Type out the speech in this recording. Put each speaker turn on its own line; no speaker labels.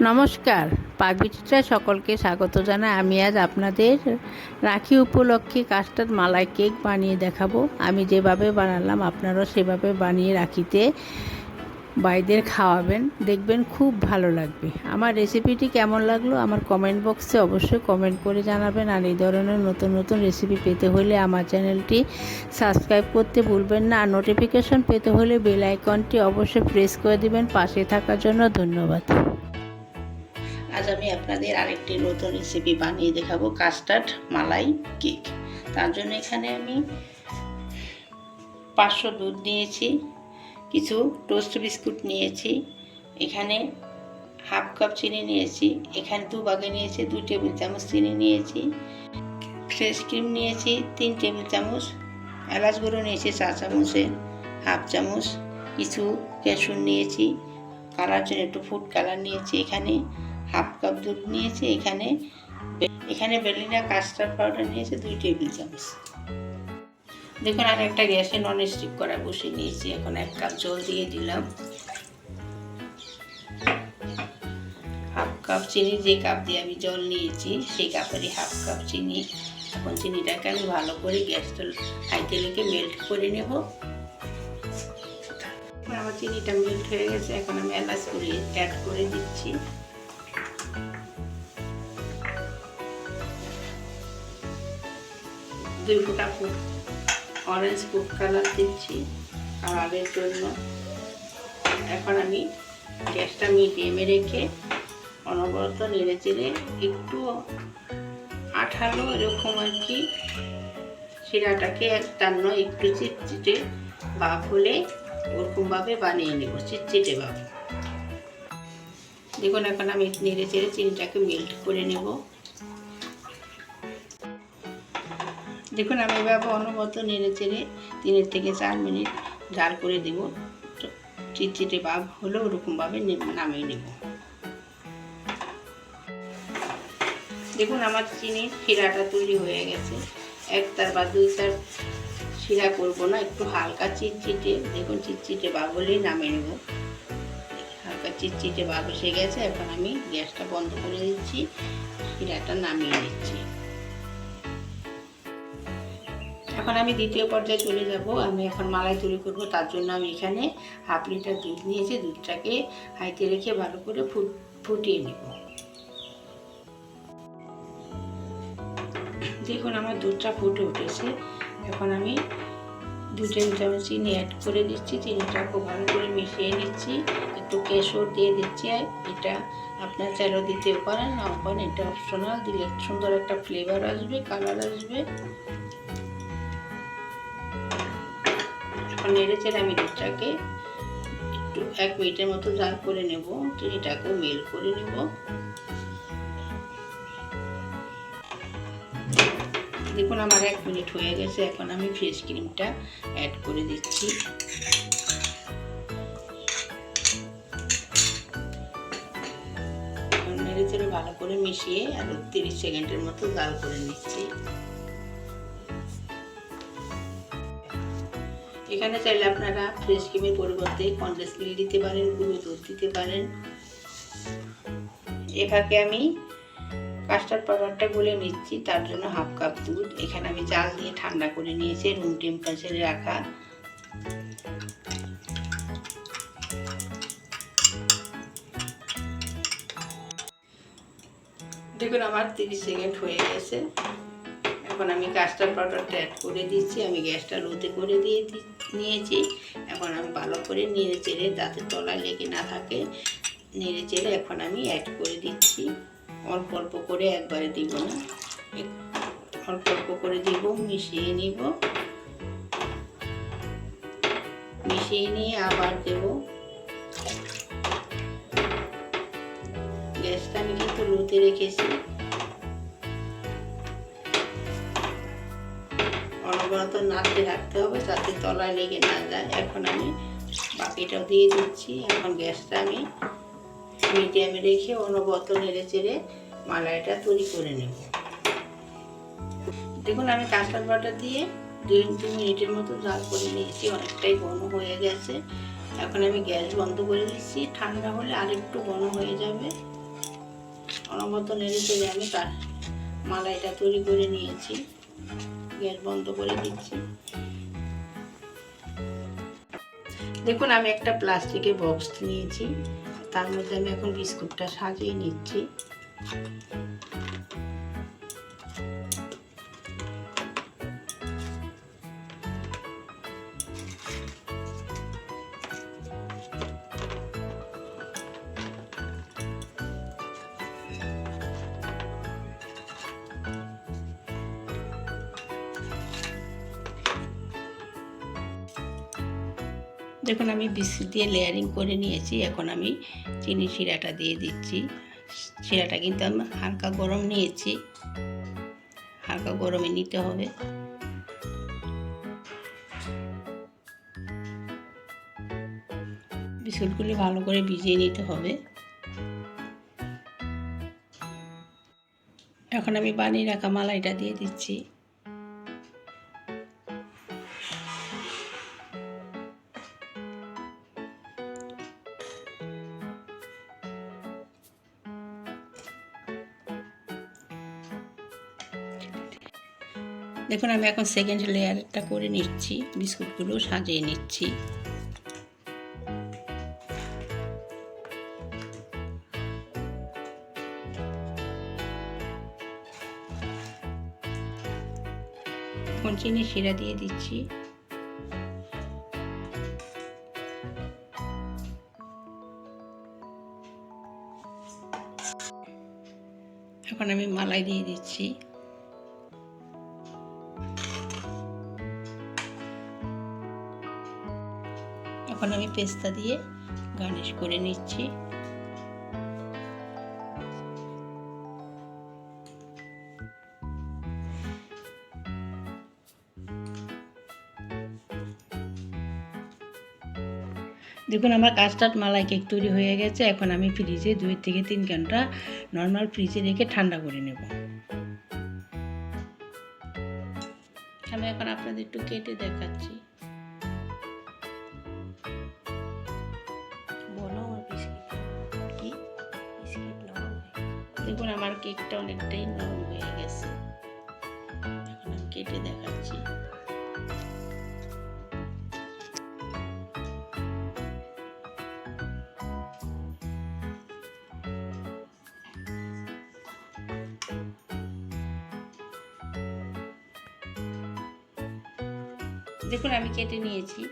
নমস্কার। পাকবিচিত্রা সকলকে স্বাগত জানাই। আমি আজ আপনাদের রাখি উপলক্ষে কাস্টার্ড মালাই কেক বানিয়ে দেখাবো। আমি যেভাবে বানালাম, আপনারাও সেভাবে বানিয়ে রাখিতে বাইদের খাওয়াবেন। দেখবেন খুব ভালো লাগবে। আমার রেসিপিটি কেমন লাগল? আমার কমেন্ট বক্সে অবশ্যই কমেন্ট করে জানাবেন। আর এই ধরনের নতুন নতুন রেসিপি পেতে হলে আমার চ্যানেলটি সাবস্ক্রাইব করতে ভুলবেন না। আর নোটিফিকেশন পেতে হলে বেল আইকনটি অবশ্যই প্রেস করে দিবেন। পাশে থাকার জন্য ধন্যবাদ। আজ আমি আপনাদের আরেকটি নতুন রেসিপি বানিয়ে দেখাবো কাস্টার্ড মালাই কেক তার জন্য এখানে আমি পাঁচশো দুধ নিয়েছি, কিছু টোস্ট বিস্কুট নিয়েছি, এখানে হাফ কাপ চিনি নিয়েছি, এখানে দু ভাগে নিয়েছি, দু টেবিল চামচ চিনি নিয়েছি ফ্রেশ ক্রিম নিয়েছি, তিন টেবিল চামচ, এলাচ গুঁড়ো নিয়েছি, চা চামচের হাফ চামচ, কিছু কেশর নিয়েছি, কালার জন্য একটু ফুড কালার নিয়েছি এখানে। হাফ কাপ দুধ নিয়েছি, এখানে এখানে বেলিনা কাস্টার্ড পাউডার নিয়েছি, দুই টেবিল চামচ। দেখুন, আর একটা গ্যাসে নন স্টিক করা বসিয়ে নিয়েছি, এখন এক কাপ জল দিয়ে দিলাম। হাফ কাপ চিনি, যে কাপ দিয়ে আমি জল নিয়েছি, সেই কাপেরই হাফ কাপ চিনি। এখন চিনিটাকে আমি ভালো করে গ্যাসটা হাইতে রেখে মেল্ট করে নেব। আমার চিনিটা মেল্ট হয়ে গেছে, এখন আমি এলাচ করে অ্যাড করে দিচ্ছি। দুই ফোঁটা ফুট অরেঞ্জ ফুড কালার দিচ্ছি কালারের জন্য। এখন আমি গ্যাসটা মিডিয়ামে রেখে অনবরত নেড়ে চেড়ে একটু আঠালো এরকম আর কি শিরাটাকে একটান্ন একটু চিটচিটে ভাব হলে ওরকমভাবে বানিয়ে নেব, চিটচিটে ভাব দেখুন, এখন আমি নেড়ে চেড়ে চিনিটাকে মেল্ট করে নেব। দেখুন, আমি এভাবে অনবরত নেড়ে চেড়ে তিনের থেকে চার মিনিট জাল করে দেব। চিটচিটে ভাব হলে, ওরকমভাবে নামিয়ে নেব। দেখুন, আমার চিনির শিরাটা তৈরি হয়ে গেছে। এক তার বা দুই তার শিরা করব না, একটু হালকা চিটচিটে, দেখুন, চিটচিটে ভাব হলেই নামিয়ে নেব। হালকা চিটচিটে ভাব এসে গেছে, এখন আমি গ্যাসটা বন্ধ করে দিচ্ছি, শিরাটা নামিয়ে দিচ্ছি এখন আমি দ্বিতীয় পর্যায়ে চলে যাব। আমি এখন মালাই তৈরি করব, তার জন্য আমি এখানে হাফ লিটার দুধ নিয়েছি। দুধটাকে হাইতে রেখে ভালো করে ফুট, ফুটিয়ে নেব। দেখুন, আমার দুধটা ফুটে উঠেছে। এখন আমি দু টেবিল চামচ চিনি অ্যাড করে দিচ্ছি চিনিটা খুব ভালো করে মিশিয়ে নিচ্ছি। একটু কেশর দিয়ে দিচ্ছি। এটা আপনার চাইলেও দিতেও পারেন, নাও পারেন। এটা অপশনাল দিলে সুন্দর একটা ফ্লেভার আসবে কালার আসবে। নেড়ে চেড়ে আমি দুধটাকে একটু এক মিনিটের মতো জাল করে নেব। চিনিটাকেও মেল করে নেব। দেখুন, আমার এক মিনিট হয়ে গেছে। এখন আমি ফ্রেশ ক্রিমটা অ্যাড করে দিচ্ছি। নেড়ে চেড়ে ভালো করে মিশিয়ে আরও তিরিশ সেকেন্ডের মতো জাল করে নিচ্ছি। এখানে চাইলে আপনারা ফ্রেশ ক্রিমের পরিবর্তে কনডেন্স মিল্ক দিতে পারেন, গুঁড়ো দুধ দিতে পারেন। এভাবে আমি কাস্টার্ড পাউডারটা গুলে নিচ্ছি, তার জন্য হাফ কাপ দুধ। এখানে আমি চাল দিয়ে ঠান্ডা করে নিয়েছি রুম টেম্পারেচারে রাখা। দেখুন, আমার তিরিশ সেকেন্ড হয়ে গেছে। এখন আমি কাস্টার্ড পাউডারটা অ্যাড করে দিচ্ছি, আমি গ্যাসটা লোতে করে দিয়ে নিয়েছি। এখন আমি ভালো করে নেড়ে চেড়ে যাতে তলায় লেগে না থাকে, নেড়ে চেড়ে এখন আমি অ্যাড করে দিচ্ছি। অল্প অল্প করে একবারে দিব না অল্প অল্প করে দিব, মিশিয়ে নিব। মিশিয়ে নিয়ে আবার দেব। গ্যাসটা আমি কিন্তু লোতে রেখেছি। অনবরত নাড়তে রাখতে হবে যাতে তলায় লেগে না যায়। এখন আমি বাকিটাও দিয়ে দিচ্ছি। এখন গ্যাসটা আমি মিডিয়ামে রেখে অনবরত নেড়ে চেড়ে মালাইটা তৈরি করে নেব। দেখুন, আমি কাঁচা বাটা দিয়ে দুই দু মিনিটের মতো জাল করে নিয়েছি। অনেকটাই ঘন হয়ে গেছে। এখন আমি গ্যাস বন্ধ করে দিচ্ছি। ঠান্ডা হলে আরেকটু ঘন হয়ে যাবে। অনবদ্য নেড়ে চেড়ে আমি তার মালাইটা তৈরি করে নিয়েছি। গ্যাস বন্ধ করে দিচ্ছি। দেখুন, আমি একটা প্লাস্টিকের বক্স নিয়েছি, তার মধ্যে আমি এখন বিস্কুটটা সাজিয়ে নিচ্ছি। দেখুন, আমি বিস্কুট দিয়ে লেয়ারিং করে নিয়েছি। এখন আমি চিনি শিরাটা দিয়ে দিচ্ছি। শিরাটা কিন্তু আমি হালকা গরম নিয়েছি। হালকা গরমে নিতে হবে। বিস্কুটগুলি ভালো করে ভিজিয়ে নিতে হবে। এখন আমি বানিয়ে রাখা মালাইটা দিয়ে দিচ্ছি। দেখুন, আমি এখন সেকেন্ড লেয়ারটা করে নিচ্ছি, বিস্কুটগুলো সাজিয়ে নিচ্ছি। এখন চিনি শিরা দিয়ে দিচ্ছি। এখন আমি মালাই দিয়ে দিচ্ছি। আমি পেস্তা দিয়ে গার্নিশ করে নিচ্ছি। দেখুন, আমার কাস্টার্ড মালাই কেক তৈরি হয়ে গেছে। এখন আমি ফ্রিজে দুই থেকে তিন ঘণ্টা নর্মাল ফ্রিজে রেখে ঠান্ডা করে নেব। আমি এখন আপনাদের একটু কেটে দেখাচ্ছি। দেখুন আমার কেকটা অনেকটাই নরম হয়ে গেছে। এখন আমি কেটে দেখাচ্ছি। দেখুন, আমি কেটে নিয়েছি।